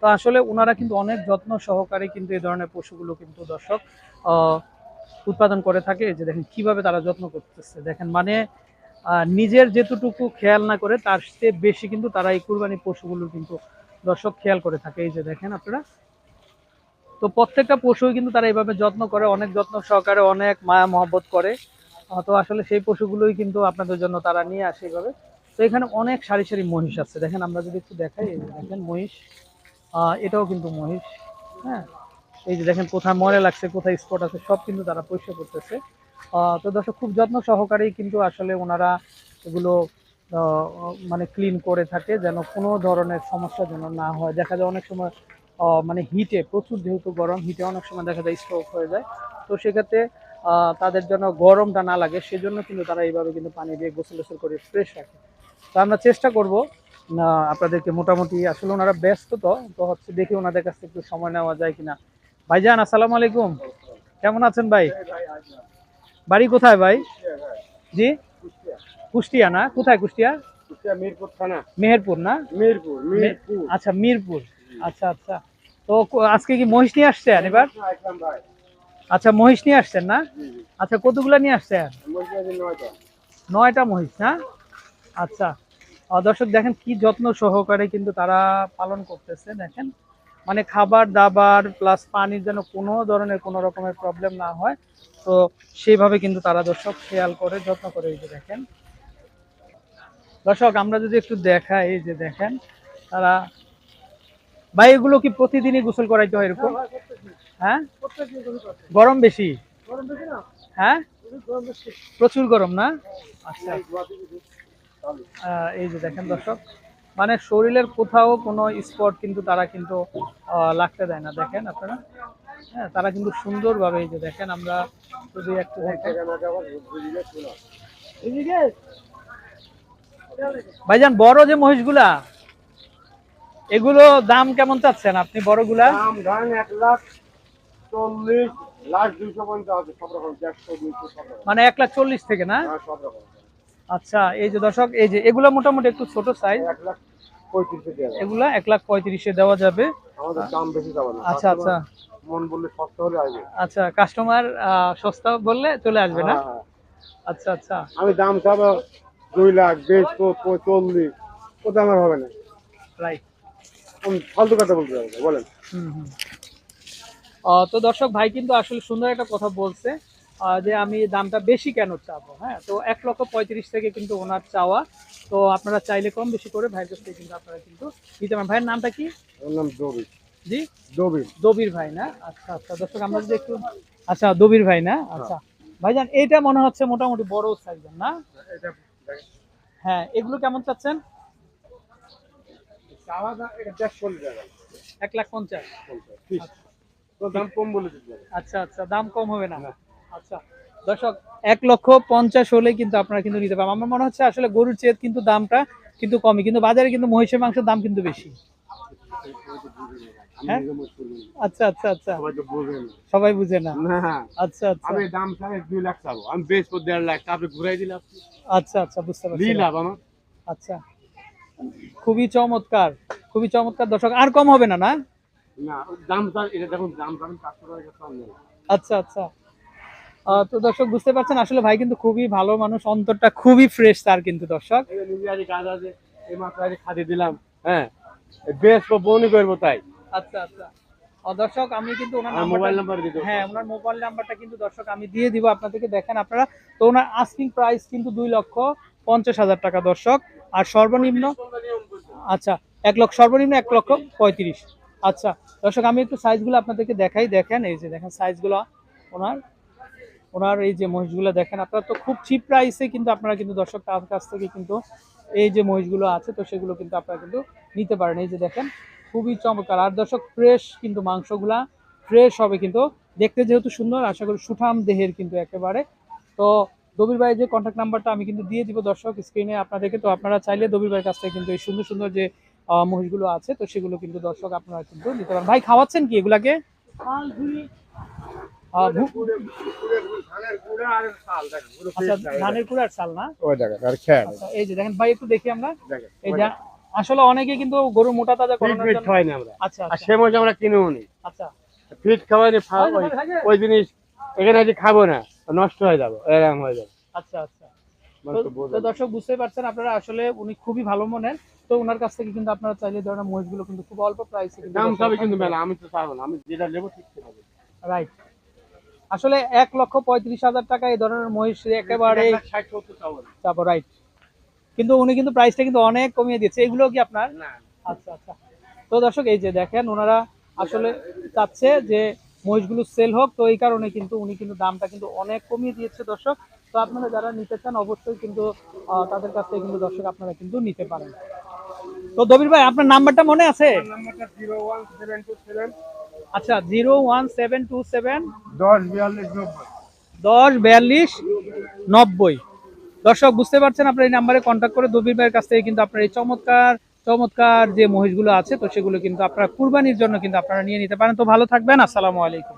তো আসলে ওনারা কিন্তু অনেক যত্ন সহকারে কিন্তু এই ধরনের পশুগুলো কিন্তু দর্শক উৎপাদন করে থাকে। যে দেখেন কীভাবে তারা যত্ন করতেছে। দেখেন মানে নিজের যেটুকু খেয়াল না করে তার চেয়ে বেশি কিন্তু তারা এই কুরবানি পশুগুলো কিন্তু দর্শক খেয়াল করে থাকে। এই যে দেখেন আপনারা। তো প্রত্যেকটা পশুই কিন্তু তারা এইভাবে যত্ন করে, অনেক যত্ন সহকারে, অনেক মায়া মহব্বত করে। তো আসলে সেই পশুগুলোই কিন্তু আপনাদের জন্য তারা নিয়ে আসে এইভাবে তো এখানে অনেক সারি সারি মহিষ আছে। দেখেন আমরা যদি একটু দেখাই দেখেন মহিষ। এটাও কিন্তু মহিষ হ্যাঁ? এই যে দেখেন কোথায় মরে লাগছে, কোথায় স্পট আছে, সব কিন্তু তারা পরিষ্কার করতেছে। তো দর্শক, খুব যত্ন সহকারেই কিন্তু আসলে ওনারা এগুলো মানে ক্লিন করে থাকে, যেন কোনো ধরনের সমস্যা যেন না হয়। দেখা যায় অনেক সময় মানে হিটে প্রচুর যেহেতু গরম হিটে অনেক সময় দেখা যায় স্ট্রোক হয়ে যায়। তো সেক্ষেত্রে তাদের জন্য গরমটা না লাগে, সেজন্য কিন্তু তারা এইভাবে কিন্তু পানি দিয়ে গোসল গোসল করে ফ্রেশ রাখে। তো আমরা চেষ্টা করব আপনাদেরকে মোটামুটি আসলে ওনারা ব্যস্ত তো তো হচ্ছে দেখি ওনাদের কাছ থেকে একটু সময় নেওয়া যায় কিনা। ভাইজান আসসালামু আলাইকুম। কেমন আছেন ভাই? বাড়ি কোথায় ভাই? জি? কুষ্টিয়া না? কোথায় কুষ্টিয়া? মিরপুর থানা। মেহেরপুর না? মিরপুর মিরপুর। আচ্ছা মিরপুর। আচ্ছা আচ্ছা। তো আজকে কি মহিষ নিয়ে আসছেন এবার? আচ্ছা মহিষ নিয়ে আসছেন না? আচ্ছা কতগুলা নিয়ে আসছেন? নয়টা মহিষ না? আচ্ছা। দর্শক দেখেন কি যত্ন সহকারে কিন্তু তারা পালন করতেছে দেখেন। মানে খাবার দাবার প্লাস পানির যেন কোনো ধরনের কোনো রকমের প্রবলেম না হয় তো সেইভাবে কিন্তু তারা দর্শক খেয়াল করে যত্ন করে এই যে দেখেন। দর্শক আমরা যদি একটু দেখাই এই যে দেখেন তারা ভাই এগুলো কি প্রতিদিনই গোসল করাইতে হয় এরকম? হ্যাঁ? গরম বেশি? হ্যাঁ? প্রচুর গরম না? আচ্ছা। এই যে দেখেন দর্শক মানে শরীরের কোথাও কোনো স্পট কিন্তু তারা কিন্তু লাগতে দেয় না। দেখেন আপনারা? হ্যাঁ তারা কিন্তু সুন্দরভাবে এই যে দেখেন আমরা যদি একটু ভাইজান বড় যে মহিষগুলা এগুলো দাম কেমন চাচ্ছেন আপনি বড়গুলা? এক লাখ চল্লিশ লাখ সব রকম। মানে এক লাখ চল্লিশ থেকে না? হ্যাঁ, সব রকম। আচ্ছা এই যে দর্শক এই যে এগুলো মোটামুটি একটু ছোট সাইজ। এগুলা এক লাখ পঁয়ত্রিশে দেওয়া যাবে। আচ্ছা আচ্ছা। মন বললে সস্তা হলে আসবে। আচ্ছা কাস্টমার সস্তা বললে চলে আসবে না? হ্যাঁ, হ্যাঁ। আচ্ছা আচ্ছা। আমি দাম চাবো দুই লাখ বিশ চল্লিশ কোথাও আমার হবে না। রাইট ফালতু কথা বলতে না, বলেন। হুম হুম। আহ, তো দর্শক ভাই কিন্তু আসলে সুন্দর একটা কথা বলছে। যে আমি দামটা বেশি কেন চাবো হ্যাঁ? তো এক লক্ষ পঁয়ত্রিশ থেকে কিন্তু ওনার চাওয়া। তো আপনারা চাইলে কম বেশি করে ভাইয়ের কাছ থেকে কিন্তু আপনারা কিন্তু দিতে পারেন। ভাইয়ের নামটা কি? ওর নাম দবির। জি? দবির। দবির ভাই না? আচ্ছা আচ্ছা দর্শক আমরা যদি একটু আচ্ছা দবির ভাই না? আচ্ছা। ভাইজান এইটা মনে হচ্ছে মোটামুটি বড় সাইজের না? হ্যাঁ এগুলো কেমন চাচ্ছেন? এটা এক লাখ পঞ্চাশ। ঠিক তো দাম কম বলে হবে আচ্ছা আচ্ছা দাম কম হবে না। আচ্ছা দর্শক এক লক্ষ পঞ্চাশ হলে কিন্তু আপনারা কিন্তু নিতে পারবেন। আমার মনে হচ্ছে আসলে গরুর চেয়ে কিন্তু দামটা কিন্তু কমই কিন্তু বাজারে কিন্তু মহিষের মাংসের দাম কিন্তু বেশি। হ্যাঁ? আচ্ছা আচ্ছা আচ্ছা। সবাই তো বোঝে না। সবাই বুঝে না। না। আচ্ছা আচ্ছা। আমি দাম চাই দুই লাখ চাবো। আমি বেশ দেড় লাখ তা ঘুরাই দিলে আপনি আচ্ছা আচ্ছা বুঝতে পারছি। লাভ আমার। আচ্ছা। খুবই চমৎকার খুবই চমৎকার। দর্শক আর কম হবে না না? দাম এটা দেখুন দাম। আচ্ছা আচ্ছা। তো দর্শক বুঝতে পারছেন আসলে ভাই কিন্তু খুবই ভালো মানুষ অন্তরটা খুবই ফ্রেশ তার কিন্তু দর্শক। কাজ আছে এই মাত্র খাদি দিলাম হ্যাঁ? বেশ বনি করব তাই। আচ্ছা আচ্ছা। দর্শক আমি কিন্তু ওনার মোবাইল নাম্বার দিতে হ্যাঁ ওনার মোবাইল নাম্বারটা কিন্তু দর্শক আমি দিয়ে দিব আপনাদেরকে দেখেন আপনারা। তো ওনার আস্কিং প্রাইস কিন্তু দুই লক্ষ পঞ্চাশ হাজার টাকা দর্শক। আর সর্বনিম্ন আচ্ছা এক লক্ষ সর্বনিম্ন এক লক্ষ পঁয়ত্রিশ। আচ্ছা দর্শক আমি একটু সাইজগুলো আপনাদেরকে দেখাই দেখেন এই যে দেখেন সাইজগুলো ওনার। ওনার এই যে মহিষগুলো দেখেন, আপনারা তো খুব চিপ প্রাইসে কিন্তু আপনারা কিন্তু দর্শক তার কাছ থেকে কিন্তু এই যে মহিষগুলো আছে, তো সেগুলো কিন্তু আপনারা কিন্তু নিতে পারেন। এই যে দেখেন, খুবই চমৎকার। আর দর্শক ফ্রেশ কিন্তু মাংসগুলা ফ্রেশ হবে কিন্তু। দেখতে যেহেতু সুন্দর, আশা করি সুঠাম দেহের কিন্তু একেবারে। তো দবির ভাইয়ের যে কন্ট্যাক্ট নাম্বারটা আমি কিন্তু দিয়ে দিব দর্শক স্ক্রিনে আপনাদেরকে। তো আপনারা চাইলে দবির ভাইয়ের কাছ থেকে কিন্তু এই সুন্দর সুন্দর যে মহিষগুলো আছে, তো সেগুলো কিন্তু দর্শক আপনারা কিন্তু নিতে পারেন। ভাই, খাওয়াচ্ছেন কি এগুলাকে? ধানের গুঁড়া আর চাল দেখেন পুরো fresh থাকে। ধানের কুড়ার চাল না? ওই দেখেন আর খেয়াল। এই যে দেখেন ভাই একটু দেখি আমরা। এই যে আসলে অনেকে কিন্তু গরু মোটা তাজা ফিট করানোর ফিট জন্য খাওয়াই না আমরা। আচ্ছা সে মজা আমরা কিনেও নি। আচ্ছা। ফিট খাওয়াই নি ওই- ওই জিনিস এখানে যে খাব না নষ্ট হয়ে যাব এরকম হয়ে যাবে। আচ্ছা আচ্ছা। তো তো- বোঝে তো না। দর্শক বুঝতেই পারছেন আপনারা আসলে উনি খুবই ভালো মনের। তো ওনার কাছ থেকে কিন্তু আপনারা চাইলে এই ধরনের মহিষগুলো কিন্তু খুব অল্প প্রাইসে দাম সবই কিন্তু মেলা আমি তো না আমি যেটা নেব ঠিক রাইট আসলে এক লক্ষ পঁয়ত্রিশ হাজার টাকা এই ধরনের মহিষ একেবারে চাপো রাইট কিন্তু উনি কিন্তু প্রাইসটা কিন্তু অনেক কমিয়ে দিচ্ছে এগুলো কি আপনার? আচ্ছা আচ্ছা। তো দর্শক এই যে দেখেন ওনারা আসলে চাচ্ছে যে মহিষগুলো সেল হোক। তো এই কারণে কিন্তু উনি কিন্তু দামটা কিন্তু অনেক কমিয়ে দিয়েছে দর্শক। তো আপনারা যারা নিতে চান অবশ্যই কিন্তু তাদের কাছ থেকে কিন্তু দর্শক আপনারা কিন্তু নিতে পারেন। তো দবির ভাই আপনার নাম্বারটা মনে আছে? নাম্বারটা zero one seven two seven আচ্ছা zero one seven two seven দশ বিয়াল্লিশ নব্বই। দশ বিয়াল্লিশ নব্বই। দর্শক বুঝতে পারছেন আপনার এই নাম্বারে কন্ট্যাক্ট করে দবির ভাইয়ের কাছ থেকে কিন্তু আপনার এই চমৎকার চমৎকার যে মহিষগুলো আছে তো সেগুলো কিন্তু আপনারা কুরবানির জন্য কিন্তু আপনারা নিয়ে নিতে পারেন। তো ভালো থাকবেন আসসালামু আলাইকুম।